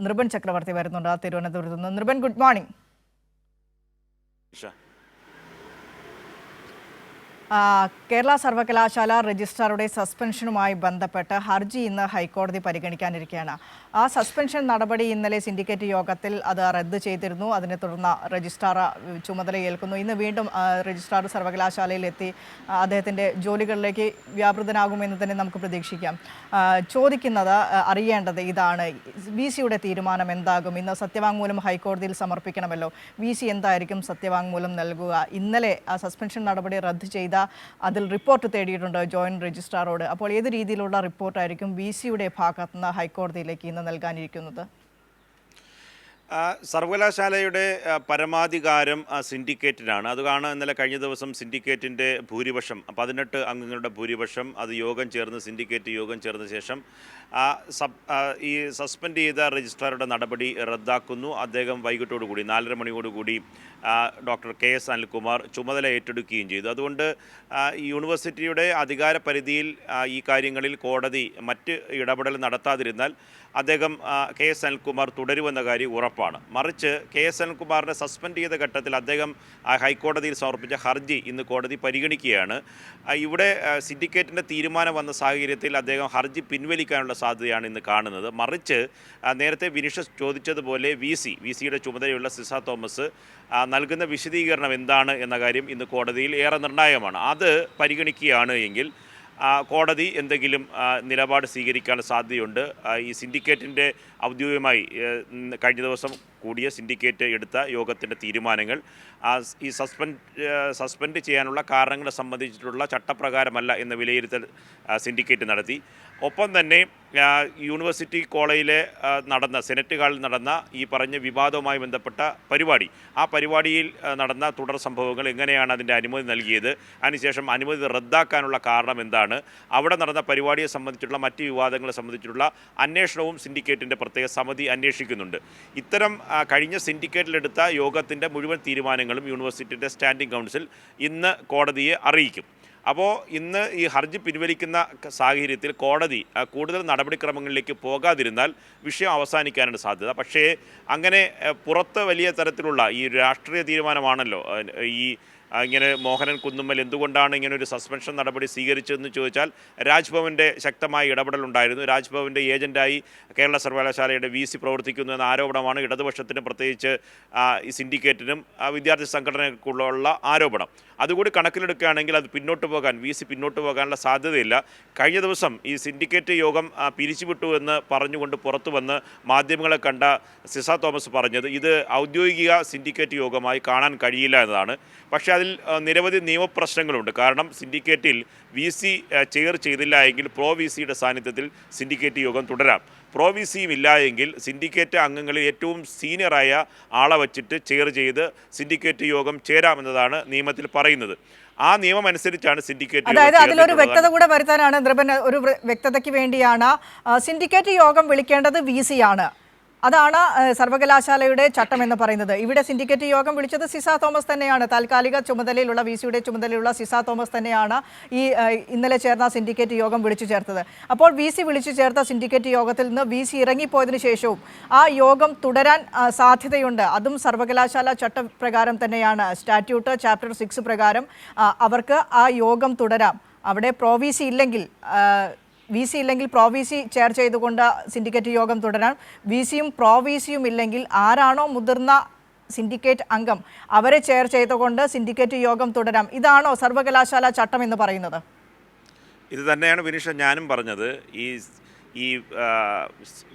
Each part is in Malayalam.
നൃപൻ ചക്രവർത്തി വരുന്നുണ്ട് തിരുവനന്തപുരത്ത് നിന്ന്. നൃപൻ ഗുഡ് മോർണിംഗ് കേരള സർവകലാശാല രജിസ്ട്രാറുടെ സസ്പെൻഷനുമായി ബന്ധപ്പെട്ട് ഹർജി ഇന്ന് ഹൈക്കോടതി പരിഗണിക്കാനിരിക്കുകയാണ്. ആ സസ്പെൻഷൻ നടപടി ഇന്നലെ സിൻഡിക്കേറ്റ് യോഗത്തിൽ അത് റദ്ദ് ചെയ്തിരുന്നു. അതിനെ തുടർന്ന് രജിസ്ട്രാർ ചുമതലയേൽക്കുന്നു ഇന്ന് വീണ്ടും രജിസ്ട്രാർ സർവകലാശാലയിലെത്തി അദ്ദേഹത്തിന്റെ ജോലികളിലേക്ക് വ്യാപൃതനാകുമെന്ന് തന്നെ നമുക്ക് പ്രതീക്ഷിക്കാം. ചോദിക്കുന്നത് അറിയേണ്ടത് ഇതാണ്. വി സിയുടെ തീരുമാനം എന്താകും? ഇന്ന് സത്യവാങ്മൂലം ഹൈക്കോടതിയിൽ സമർപ്പിക്കണമല്ലോ. വി സി എന്തായിരിക്കും സത്യവാങ്മൂലം നൽകുക? ഇന്നലെ ആ സസ്പെൻഷൻ നടപടി റദ്ദ് ചെയ്ത അതിൽ റിപ്പോർട്ട് തേടിയിട്ടുണ്ട് ജോയിന്റ് രജിസ്ട്രാറോട്. അപ്പോൾ ഏത് രീതിയിലുള്ള റിപ്പോർട്ടായിരിക്കും വി സിയുടെ ഭാഗത്ത് നിന്ന് ഹൈക്കോടതിയിലേക്ക് ഇന്ന് നൽകാനിരിക്കുന്നത്? സർവകലാശാലയുടെ പരമാധികാരം സിൻഡിക്കേറ്റിനാണ്. അതുകാണ് ഇന്നലെ കഴിഞ്ഞ ദിവസം സിൻഡിക്കേറ്റിന്റെ ഭൂരിപക്ഷം പതിനെട്ട് അംഗങ്ങളുടെ ഭൂരിപക്ഷം അത് യോഗം ചേർന്ന് സിൻഡിക്കേറ്റ് യോഗം ചേർന്ന ശേഷം ഈ സസ്പെൻഡ് ചെയ്ത രജിസ്ട്രാറുടെ നടപടി റദ്ദാക്കുന്നു. അദ്ദേഹം വൈകിട്ടോടുകൂടി നാലര മണിയോടുകൂടി ഡോക്ടർ കെ എസ് അനിൽകുമാർ ചുമതല ഏറ്റെടുക്കുകയും ചെയ്തു. അതുകൊണ്ട് യൂണിവേഴ്സിറ്റിയുടെ അധികാര പരിധിയിൽ ഈ കാര്യങ്ങളിൽ കോടതി മറ്റ് ഇടപെടൽ നടത്താതിരുന്നാൽ അദ്ദേഹം കെ എസ് അനിൽകുമാർ തുടരുമെന്ന കാര്യം ഉറപ്പാണ്. മറിച്ച് കെ എസ് അനിൽകുമാറിനെ സസ്പെൻഡ് ചെയ്ത ഘട്ടത്തിൽ അദ്ദേഹം ഹൈക്കോടതിയിൽ സമർപ്പിച്ച ഹർജി ഇന്ന് കോടതി പരിഗണിക്കുകയാണ്. ഇവിടെ സിൻഡിക്കേറ്റിന്റെ തീരുമാനം വന്ന സാഹചര്യത്തിൽ അദ്ദേഹം ഹർജി പിൻവലിക്കാനുള്ള സാധ്യതയാണ് ഇന്ന് കാണുന്നത്. മറിച്ച് നേരത്തെ വിനിഷ ചോദിച്ചതുപോലെ വി സി വി സിയുടെ ചുമതലയുള്ള സിസ തോമസ് നൽകുന്ന വിശദീകരണം എന്താണ് എന്ന കാര്യം ഇന്ന് കോടതിയിൽ ഏറെ നിർണായകമാണ്. അത് പരിഗണിക്കുകയാണ് എങ്കിൽ കോടതി എന്തെങ്കിലും നിലപാട് സ്വീകരിക്കാൻ സാധ്യതയുണ്ട്. ഈ സിൻഡിക്കേറ്റിന്റെ ഔദ്യോഗികമായി കഴിഞ്ഞ ദിവസം കൂടിയ സിൻഡിക്കേറ്റ് എടുത്ത യോഗത്തിന്റെ തീരുമാനങ്ങൾ ഈ സസ്പെൻഡ് സസ്പെൻഡ് ചെയ്യാനുള്ള കാരണങ്ങളെ സംബന്ധിച്ചിട്ടുള്ള ചട്ടപ്രകാരമല്ല എന്ന വിലയിരുത്തൽ സിൻഡിക്കേറ്റ് നടത്തി. ഒപ്പം തന്നെ യൂണിവേഴ്സിറ്റി കോളേജിലെ നടന്ന സെനറ്റ് ഹാളിൽ നടന്ന ഈ പറഞ്ഞ വിവാദവുമായി ബന്ധപ്പെട്ട പരിപാടി ആ പരിപാടിയിൽ നടന്ന തുടർ സംഭവങ്ങൾ എങ്ങനെയാണ് അതിന്റെ അനുമതി നൽകിയത് അതിനുശേഷം അനുമതി റദ്ദാക്കാനുള്ള കാരണം എന്താണ് അവിടെ നടന്ന പരിപാടിയെ സംബന്ധിച്ചുള്ള മറ്റ് വിവാദങ്ങളെ സംബന്ധിച്ചിട്ടുള്ള അന്വേഷണവും സിൻഡിക്കേറ്റിന്റെ പ്രത്യേക സമിതി അന്വേഷിക്കുന്നുണ്ട്. ഇത്തരം കഴിഞ്ഞ സിൻഡിക്കേറ്റിലെടുത്ത യോഗത്തിന്റെ മുഴുവൻ തീരുമാനങ്ങളും യൂണിവേഴ്സിറ്റിയുടെ സ്റ്റാൻഡിംഗ് കൗൺസിൽ ഇന്ന് കോടതിയെ അറിയിക്കും. അപ്പോൾ ഇന്ന് ഈ ഹർജി പിൻവലിക്കുന്ന സാഹചര്യത്തിൽ കോടതി കൂടുതൽ നടപടിക്രമങ്ങളിലേക്ക് പോകാതിരുന്നാൽ വിഷയം അവസാനിക്കാനാണ് സാധ്യത. പക്ഷേ അങ്ങനെ പുറത്ത് വലിയ തരത്തിലുള്ള ഈ രാഷ്ട്രീയ തീരുമാനമാണല്ലോ ഈ ഇങ്ങനെ മോഹനൻ കുന്നുമ്മൽ എന്തുകൊണ്ടാണ് ഇങ്ങനെ ഒരു സസ്പെൻഷൻ നടപടി സ്വീകരിച്ചതെന്ന് ചോദിച്ചാൽ രാജ്ഭവന്റെ ശക്തമായ ഇടപെടലുണ്ടായിരുന്നു. രാജ്ഭവന്റെ ഏജന്റായി കേരള സർവകലാശാലയുടെ വി സി പ്രവർത്തിക്കുന്നു എന്ന ആരോപണമാണ് ഇടതുപക്ഷത്തിന് പ്രത്യേകിച്ച് ഈ സിൻഡിക്കേറ്റിനും വിദ്യാർത്ഥി സംഘടനയ്ക്കുള്ള ആരോപണം. അതുകൂടി കണക്കിലെടുക്കുകയാണെങ്കിൽ അത് പിന്നോട്ട് പോകാൻ വി സി പിന്നോട്ട് പോകാനുള്ള സാധ്യതയില്ല. കഴിഞ്ഞ ദിവസം ഈ സിൻഡിക്കേറ്റ് യോഗം പിരിച്ചുവിട്ടു എന്ന് പറഞ്ഞുകൊണ്ട് പുറത്തു വന്ന് മാധ്യമങ്ങളെ കണ്ട സിസ തോമസ് പറഞ്ഞത് ഇത് ഔദ്യോഗിക സിൻഡിക്കേറ്റ് യോഗമായി കാണാൻ കഴിയില്ല എന്നതാണ്. പക്ഷേ അതിൽ നിരവധി നിയമപ്രശ്നങ്ങളുണ്ട്. കാരണം സിൻഡിക്കേറ്റിൽ വി സി ചെയർ ചെയ്തില്ല എങ്കിൽ പ്രോ വി സിയുടെ സാന്നിധ്യത്തിൽ സിൻഡിക്കേറ്റ് യോഗം തുടരാം. പ്രോ വി സിയും ഇല്ല എങ്കിൽ സിൻഡിക്കേറ്റ് അംഗങ്ങളിൽ ഏറ്റവും സീനിയറായ ആളെ വച്ചിട്ട് ചെയർ ചെയ്ത് സിൻഡിക്കേറ്റ് യോഗം ചേരാമെന്നതാണ് നിയമത്തിൽ പറയുന്നത്. ആ നിയമം അനുസരിച്ചാണ് സിൻഡിക്കേറ്റ് അതായത് അതിലൊരു. വ്യക്തത കൂടെ വരുത്താനാണ് നൃപൻ ഒരു വ്യക്തതയ്ക്ക് വേണ്ടിയാണ് സിൻഡിക്കേറ്റ് യോഗം വിളിക്കേണ്ടത് വി സി ആണ്. അതാണ് സർവകലാശാലയുടെ ചട്ടം എന്ന് പറയുന്നത്. ഇവിടെ സിൻഡിക്കേറ്റ് യോഗം വിളിച്ചത് സിസ തോമസ് തന്നെയാണ്. താൽക്കാലിക ചുമതലയിലുള്ള വി സിയുടെ ചുമതലയുള്ള സിസ തോമസ് തന്നെയാണ് ഈ ഇന്നലെ ചേർന്ന സിൻഡിക്കേറ്റ് യോഗം വിളിച്ചു ചേർത്തത്. അപ്പോൾ വി സി വിളിച്ചു ചേർത്ത സിൻഡിക്കേറ്റ് യോഗത്തിൽ നിന്ന് വി സി ഇറങ്ങിപ്പോയതിനു ശേഷവും ആ യോഗം തുടരാൻ സാധ്യതയുണ്ട്. അതും സർവകലാശാല ചട്ടപ്രകാരം തന്നെയാണ്. സ്റ്റാറ്റ്യൂട്ട് ചാപ്റ്റർ സിക്സ് പ്രകാരം അവർക്ക് ആ യോഗം തുടരാം. അവിടെ പ്രോവിസി ഇല്ലെങ്കിൽ വി സി ഇല്ലെങ്കിൽ പ്രോ വി സി ചെയർ ചെയ്തുകൊണ്ട് സിൻഡിക്കേറ്റ് യോഗം തുടരാം വി സിയും പ്രോ വി സിയും ഇല്ലെങ്കിൽ ആരാണോ മുതിർന്ന സിൻഡിക്കേറ്റ് അംഗം അവരെ ചെയർ ചെയ്തുകൊണ്ട് സിൻഡിക്കേറ്റ് യോഗം തുടരാം. ഇതാണോ സർവകലാശാല ചട്ടം എന്ന് പറയുന്നത്? ഇത് തന്നെയാണ് വിനീഷ ഞാനും പറഞ്ഞത്. ഈ ഈ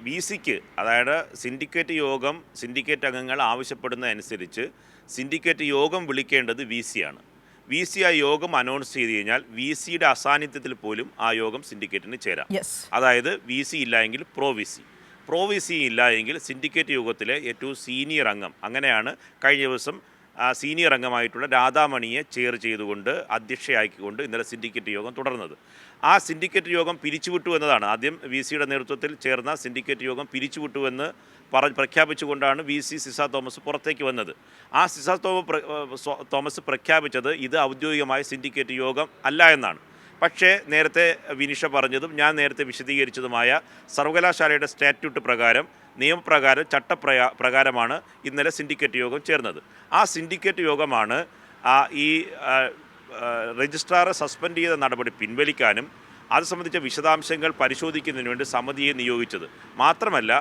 വി സിക്ക് അതായത് സിൻഡിക്കേറ്റ് യോഗം സിൻഡിക്കേറ്റ് അംഗങ്ങൾ ആവശ്യപ്പെടുന്നതനുസരിച്ച് സിൻഡിക്കേറ്റ് യോഗം വിളിക്കേണ്ടത് വി സിയാണ് വി സി ആ യോഗം അനൗൺസ് ചെയ്ത് കഴിഞ്ഞാൽ വി സിയുടെ അസാന്നിധ്യത്തിൽ പോലും ആ യോഗം സിൻഡിക്കേറ്റിന് ചേരാം. യെസ് അതായത് വി സി ഇല്ല എങ്കിൽ pro V C. Pro V C ഇല്ല എങ്കിൽ സിൻഡിക്കേറ്റ് യോഗത്തിലെ ഏറ്റവും സീനിയർ അംഗം. അങ്ങനെയാണ് കഴിഞ്ഞ ദിവസം സീനിയർ അംഗമായിട്ടുള്ള രാധാമണിയെ ചെയർ ചെയ്തുകൊണ്ട് അധ്യക്ഷയാക്കിക്കൊണ്ട് ഇന്നലെ സിൻഡിക്കേറ്റ് യോഗം തുടർന്നത്. ആ സിൻഡിക്കേറ്റ് യോഗം പിരിച്ചുവിട്ടു എന്നതാണ്. ആദ്യം വി സിയുടെ നേതൃത്വത്തിൽ ചേർന്ന സിൻഡിക്കേറ്റ് യോഗം പിരിച്ചുവിട്ടു എന്ന് പറ പ്രഖ്യാപിച്ചുകൊണ്ടാണ് വി സി സിസ തോമസ് പുറത്തേക്ക് വന്നത്. ആ സിസ തോമസ് തോമസ് പ്രഖ്യാപിച്ചത് ഇത് ഔദ്യോഗികമായ സിൻഡിക്കേറ്റ് യോഗം അല്ല എന്നാണ്. പക്ഷേ നേരത്തെ വിനിഷ പറഞ്ഞതും ഞാൻ നേരത്തെ വിശദീകരിച്ചതുമായ സർവകലാശാലയുടെ സ്റ്റാറ്റ്യൂട്ട് പ്രകാരം നിയമപ്രകാരം ചട്ടപ്രകാ പ്രകാരമാണ് ഇന്നലെ സിൻഡിക്കേറ്റ് യോഗം ചേർന്നത്. ആ സിൻഡിക്കേറ്റ് യോഗമാണ് ഈ രജിസ്ട്രാറെ സസ്പെൻഡ് ചെയ്ത നടപടി പിൻവലിക്കാനും അത് സംബന്ധിച്ച വിശദാംശങ്ങൾ പരിശോധിക്കുന്നതിന് വേണ്ടി സമിതിയെ നിയോഗിച്ചത്. മാത്രമല്ല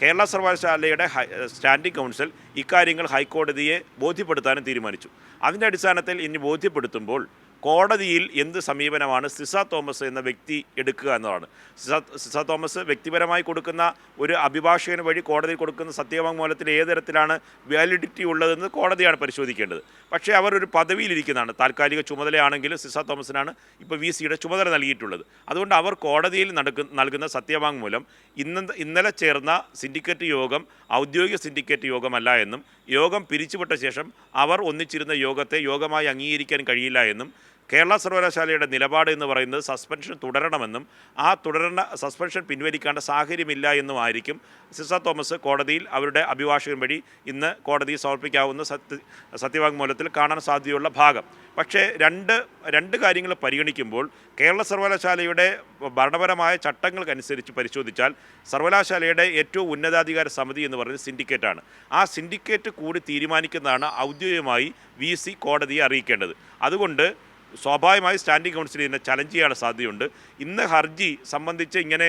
കേരള സർവകലാശാലയുടെ സ്റ്റാൻഡിംഗ് കൗൺസിൽ ഇക്കാര്യങ്ങൾ ഹൈക്കോടതിയെ ബോധ്യപ്പെടുത്താനും തീരുമാനിച്ചു. അതിന്റെ അടിസ്ഥാനത്തിൽ ഇനി ബോധ്യപ്പെടുത്തുമ്പോൾ കോടതിയിൽ എന്ത് സമീപനമാണ് സിസ തോമസ് എന്ന വ്യക്തി എടുക്കുക എന്നതാണ്. സിസ സിസ തോമസ് വ്യക്തിപരമായി കൊടുക്കുന്ന ഒരു അഭിഭാഷകന് വഴി കോടതിയിൽ കൊടുക്കുന്ന സത്യവാങ്മൂലത്തിൽ ഏത് തരത്തിലാണ് വാലിഡിറ്റി ഉള്ളതെന്ന് കോടതിയാണ് പരിശോധിക്കേണ്ടത്. പക്ഷേ അവർ ഒരു പദവിയിലിരിക്കുന്നതാണ്. താൽക്കാലിക ചുമതലയാണെങ്കിലും സിസ തോമസിനാണ് ഇപ്പോൾ വി സിയുടെ ചുമതല നൽകിയിട്ടുള്ളത്. അതുകൊണ്ട് അവർ കോടതിയിൽ നടക്കു നൽകുന്ന സത്യവാങ്മൂലം ഇന്ന് ഇന്നലെ ചേർന്ന സിൻഡിക്കേറ്റ് യോഗം ഔദ്യോഗിക സിൻഡിക്കേറ്റ് യോഗമല്ല എന്നും യോഗം പിരിച്ചുവിട്ട ശേഷം അവർ ഒന്നിച്ചിരുന്ന യോഗത്തെ യോഗമായി അംഗീകരിക്കാൻ കഴിയില്ല എന്നും കേരള സർവകലാശാലയുടെ നിലപാട് എന്ന് പറയുന്നത് സസ്പെൻഷൻ തുടരണമെന്നും ആ തുടരേണ്ട സസ്പെൻഷൻ പിൻവലിക്കേണ്ട സാഹചര്യമില്ല എന്നുമായിരിക്കും സിസ തോമസ് കോടതിയിൽ അവരുടെ അഭിഭാഷകൻ വഴി ഇന്ന് കോടതിയിൽ സമർപ്പിക്കാവുന്ന സത്യ സത്യവാങ്മൂലത്തിൽ കാണാൻ സാധ്യതയുള്ള ഭാഗം. പക്ഷേ രണ്ട് രണ്ട് കാര്യങ്ങൾ പരിഗണിക്കുമ്പോൾ കേരള സർവകലാശാലയുടെ ഭരണപരമായ ചട്ടങ്ങൾക്കനുസരിച്ച് പരിശോധിച്ചാൽ സർവകലാശാലയുടെ ഏറ്റവും ഉന്നതാധികാര സമിതി എന്ന് പറയുന്നത് സിൻഡിക്കേറ്റാണ്. ആ സിൻഡിക്കേറ്റ് കൂടി തീരുമാനിക്കുന്നതാണ് ഔദ്യോഗികമായി വി കോടതിയെ അറിയിക്കേണ്ടത്. അതുകൊണ്ട് സ്വാഭാവികമായി സ്റ്റാൻഡിംഗ് കൗൺസിൽ ഇതിനെ ചലഞ്ച് ചെയ്യാനുള്ള സാധ്യതയുണ്ട്. ഇന്ന് ഹർജി സംബന്ധിച്ച് ഇങ്ങനെ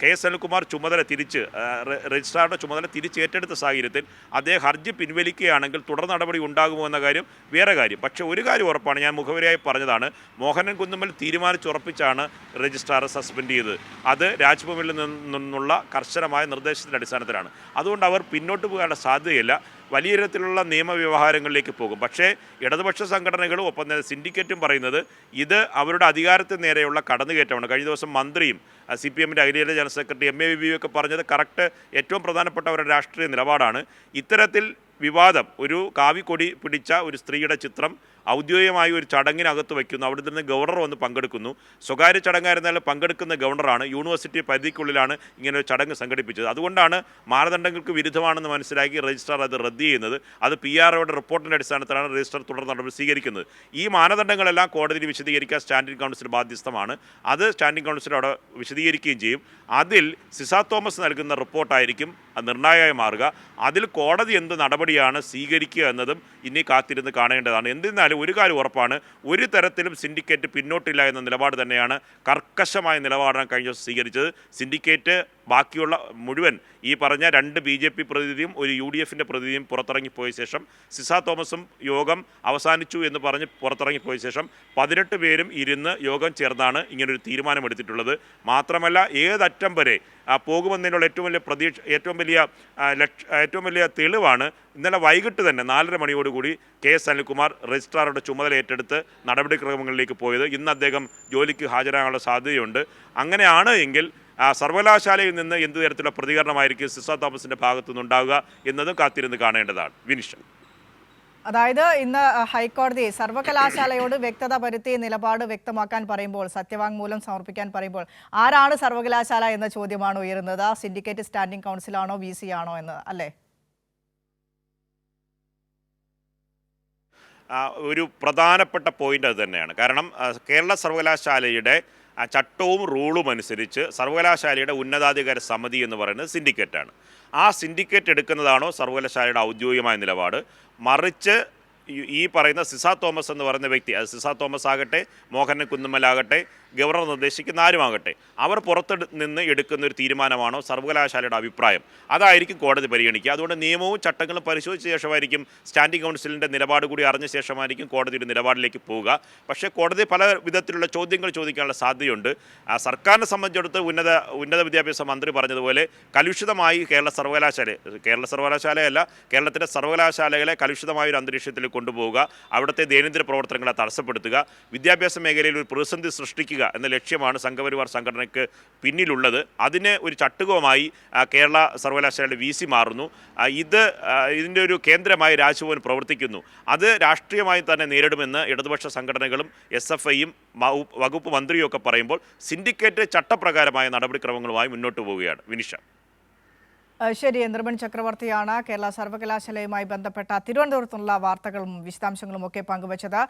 കെ എസ് അനിൽകുമാർ ചുമതല തിരിച്ച് രജിസ്ട്രാറുടെ ചുമതല തിരിച്ചേറ്റെടുത്ത സാഹചര്യത്തിൽ അദ്ദേഹം ഹർജി പിൻവലിക്കുകയാണെങ്കിൽ തുടർ നടപടി ഉണ്ടാകുമോ എന്ന കാര്യം വേറെ കാര്യം. പക്ഷേ ഒരു കാര്യം ഉറപ്പാണ് ഞാൻ മുഖവരിയായി പറഞ്ഞതാണ് മോഹനൻ കുന്നുമ്മൽ തീരുമാനിച്ചുറപ്പിച്ചാണ് രജിസ്ട്രാറെ സസ്പെൻഡ് ചെയ്തത്. അത് രാജ്ഭവനിൽ നിന്നുള്ള കർശനമായ നിർദ്ദേശത്തിന്റെ അടിസ്ഥാനത്തിലാണ്. അതുകൊണ്ട് അവർ പിന്നോട്ട് പോകാനുള്ള സാധ്യതയില്ല. വലിയ തരത്തിലുള്ള നിയമവ്യവഹാരങ്ങളിലേക്ക് പോകും. പക്ഷേ ഇടതുപക്ഷ സംഘടനകളും ഒപ്പം തന്നെ സിൻഡിക്കേറ്റും പറയുന്നത് ഇത് അവരുടെ അധികാരത്തിന് നേരെയുള്ള കടന്നുകയറ്റമാണ്. കഴിഞ്ഞ ദിവസം മന്ത്രിയും സി പി എമ്മിന്റെ അഖിലേന്ത്യാ general secretary M A V ഒക്കെ പറഞ്ഞത് കറക്റ്റ് ഏറ്റവും പ്രധാനപ്പെട്ട അവരുടെ രാഷ്ട്രീയ നിലപാടാണ്. ഇത്തരത്തിൽ വിവാദം. ഒരു കാവിക്കൊടി പിടിച്ച ഒരു സ്ത്രീയുടെ ചിത്രം ഔദ്യോഗികമായി ഒരു ചടങ്ങിനകത്ത് വയ്ക്കുന്നു. അവിടെ നിന്ന് ഗവർണർ വന്ന് പങ്കെടുക്കുന്നു. സ്വകാര്യ ചടങ്ങായിരുന്നാലും പങ്കെടുക്കുന്ന ഗവർണറാണ്. യൂണിവേഴ്സിറ്റി പരിധിക്കുള്ളിലാണ് ഇങ്ങനെ ഒരു ചടങ്ങ് സംഘടിപ്പിച്ചത്. അതുകൊണ്ടാണ് മാനദണ്ഡങ്ങൾക്ക് വിരുദ്ധമാണെന്ന് മനസ്സിലാക്കി രജിസ്ട്രാർ അത് റദ്ദ് ചെയ്യുന്നത്. അത് പി ആർ ഒയുടെ റിപ്പോർട്ടിന്റെ അടിസ്ഥാനത്തിലാണ് രജിസ്ട്രാർ തുടർ നടപടി സ്വീകരിക്കുന്നത്. ഈ മാനദണ്ഡങ്ങളെല്ലാം കോടതിയിൽ വിശദീകരിക്കാൻ സ്റ്റാൻഡിംഗ് കൗൺസിൽ ബാധ്യസ്ഥമാണ്. അത് സ്റ്റാൻഡിംഗ് കൗൺസിൽ അവിടെ വിശദീകരിക്കുകയും ചെയ്യും. അതിൽ സിസാ തോമസ് നൽകുന്ന റിപ്പോർട്ടായിരിക്കും നിർണായകമായി മാറുക. അതിൽ കോടതി എന്ത് നടപടിയാണ് സ്വീകരിക്കുക എന്നതും ഇനി കാത്തിരുന്ന് കാണേണ്ടതാണ്. എന്നിരുന്നാലും ഒരു കാര്യം ഉറപ്പാണ് ഒരു തരത്തിലും സിൻഡിക്കേറ്റ് പിന്നോട്ടില്ല എന്ന നിലപാട് തന്നെയാണ് കർക്കശമായ നിലപാടാണ് കഴിഞ്ഞ ദിവസം സ്വീകരിച്ചത്. സിൻഡിക്കേറ്റ് ബാക്കിയുള്ള മുഴുവൻ ഈ പറഞ്ഞ രണ്ട് ബി ജെ പി പ്രതിനിധിയും ഒരു യു ഡി എഫിന്റെ പ്രതിനിധിയും പുറത്തിറങ്ങിപ്പോയ ശേഷം സിസ തോമസും യോഗം അവസാനിച്ചു എന്ന് പറഞ്ഞ് പുറത്തിറങ്ങിപ്പോയ ശേഷം പതിനെട്ട് പേരും ഇരുന്ന് യോഗം ചേർന്നാണ് ഇങ്ങനൊരു തീരുമാനമെടുത്തിട്ടുള്ളത്. മാത്രമല്ല ഏതറ്റം വരെ പോകുമെന്നതിനുള്ള ഏറ്റവും വലിയ പ്രതീക്ഷ ഏറ്റവും വലിയ ലക്ഷ ഏറ്റവും വലിയ തെളിവാണ് ഇന്നലെ വൈകിട്ട് തന്നെ നാലര മണിയോടുകൂടി കെ എസ് അനിൽകുമാർ രജിസ്ട്രാറുടെ ചുമതല ഏറ്റെടുത്ത് നടപടിക്രമങ്ങളിലേക്ക് പോയത്. ഇന്ന് അദ്ദേഹം ജോലിക്ക് ഹാജരാകാനുള്ള സാധ്യതയുണ്ട്. അങ്ങനെയാണ് എങ്കിൽ സർവകലാശാലയിൽ നിന്ന് എന്ത് തരത്തിലുള്ള പ്രതികരണമായിരിക്കും സിസ തോമസിന്റെ ഭാഗത്തു നിന്നുണ്ടാവുക എന്നതും കാത്തിരുന്ന് കാണേണ്ടതാണ്. വിനിഷ അതായത് ഇന്ന് ഹൈക്കോടതി സർവകലാശാലയോട് വ്യക്തത വരുത്തി നിലപാട് വ്യക്തമാക്കാൻ പറയുമ്പോൾ സത്യവാങ്മൂലം സമർപ്പിക്കാൻ പറയുമ്പോൾ ആരാണ് സർവകലാശാല എന്ന ചോദ്യമാണ് ഉയരുന്നത്? സിൻഡിക്കേറ്റ് സ്റ്റാൻഡിംഗ് കൗൺസിലാണോ വി സി ആണോ എന്ന് അല്ലേ? ഒരു പ്രധാനപ്പെട്ട പോയിന്റ് അത് തന്നെയാണ്. കാരണം കേരള സർവകലാശാലയുടെ ചട്ടവും റൂളും അനുസരിച്ച് സർവകലാശാലയുടെ ഉന്നതാധികാര സമിതി എന്ന് പറയുന്നത് സിൻഡിക്കേറ്റാണ് ആ സിൻഡിക്കേറ്റ് എടുക്കുന്നതാണോ സർവകലാശാലയുടെ ഔദ്യോഗികമായ നിലപാട്? മറിച്ച് ഈ- പറയുന്ന സിസ തോമസ് എന്ന് പറയുന്ന വ്യക്തി അത് സിസ തോമസ് ആകട്ടെ മോഹനൻ കുന്നുമ്മലാകട്ടെ ഗവർണർ നിർദ്ദേശിക്കുന്ന ആരുമാകട്ടെ അവർ പുറത്ത് നിന്ന് എടുക്കുന്ന ഒരു തീരുമാനമാണോ സർവകലാശാലയുടെ അഭിപ്രായം? അതായിരിക്കും കോടതി പരിഗണിക്കുക. അതുകൊണ്ട് നിയമവും ചട്ടങ്ങളും പരിശോധിച്ച ശേഷമായിരിക്കും സ്റ്റാൻഡിംഗ് കൗൺസിലിന്റെ നിലപാട് കൂടി അറിഞ്ഞ ശേഷമായിരിക്കും കോടതിയുടെ നിലപാടിലേക്ക് പോവുക. പക്ഷേ കോടതി പല വിധത്തിലുള്ള ചോദ്യങ്ങൾ ചോദിക്കാനുള്ള സാധ്യതയുണ്ട്. സർക്കാരിനെ സംബന്ധിച്ചിടത്ത് ഉന്നത ഉന്നത വിദ്യാഭ്യാസ മന്ത്രി പറഞ്ഞതുപോലെ കലുഷിതമായി കേരള സർവകലാശാല കേരള സർവകലാശാലയല്ല കേരളത്തിലെ സർവകലാശാലകളെ കലുഷിതമായ ഒരു അന്തരീക്ഷത്തിൽ കൊണ്ടുപോവുക. അവിടുത്തെ ദൈനംദിന പ്രവർത്തനങ്ങളെ തടസ്സപ്പെടുത്തുക. വിദ്യാഭ്യാസ മേഖലയിൽ ഒരു പ്രതിസന്ധി സൃഷ്ടിക്കുക. എന്ന ലക്ഷ്യമാണ് സംഘപരിവാർ സംഘടനയ്ക്ക് പിന്നിലുള്ളത്. അതിന് ഒരു ചട്ടുകവുമായി കേരള സർവകലാശാലയുടെ വി സി മാറുന്നു. ഇത് ഇതിന്റെ ഒരു കേന്ദ്രമായി രാജ്ഭവൻ പ്രവർത്തിക്കുന്നു. അത് രാഷ്ട്രീയമായി തന്നെ നേരിടുമെന്ന് ഇടതുപക്ഷ സംഘടനകളും എസ് എഫ് ഐയും വകുപ്പ് മന്ത്രിയും ഒക്കെ പറയുമ്പോൾ സിൻഡിക്കേറ്റ് ചട്ടപ്രകാരമായ നടപടിക്രമങ്ങളുമായി മുന്നോട്ട് പോവുകയാണ്. വിനിഷ. ശരി. നിർമ്മൺ ചക്രവർത്തിയാണ് കേരള സർവകലാശാലയുമായി ബന്ധപ്പെട്ട തിരുവനന്തപുരത്തുള്ള വാർത്തകളും വിശദാംശങ്ങളും ഒക്കെ പങ്കുവച്ചത്.